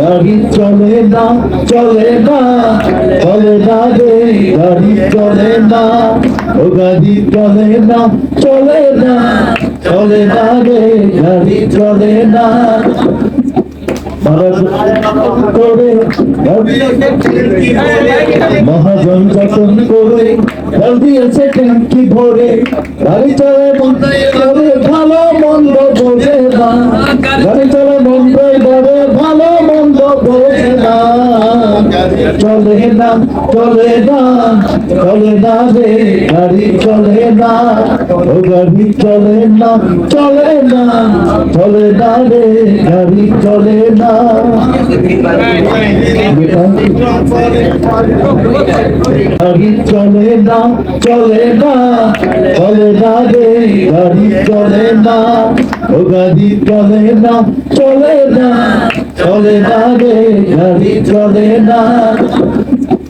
গাড়ি চলে না চলে না চলে না রে গাড়ি চলে না ও গাড়ি চলে না চলে না চলে না রে গাড়ি চলে না মহাজন করে ট্যাঙ্কি ভরে, গাড়ি চলে বন্ধে ভালো মন্দ বোঝে না। গাড়ি চলে বন্ধে ভালো মন্দ বোঝে না। চলে না চলে না চলে না রে, গাড়ি চলে না, ও গাড়ি চলে না চলে না চলে না রে, গাড়ি চলে না। গাড়ি চলে না চলে না, চলে রে গাড়ি চলে না, ও গাড়ি চলে না চলে না চলে না রে গাড়ি চলে না।